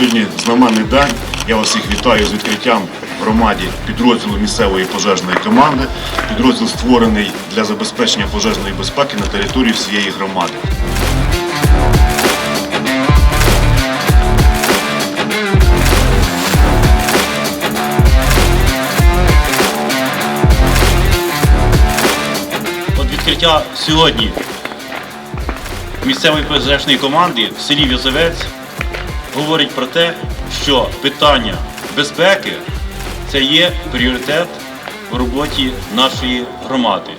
сьогодні знаменний день. Я вас всіх вітаю з відкриттям громаді підрозділу місцевої пожежної команди. Підрозділ створений для забезпечення пожежної безпеки на території всієї громади. Відкриття сьогодні місцевої пожежної команди в селі В'язовець говорить про те, що питання безпеки це є пріоритет в роботі нашої громади.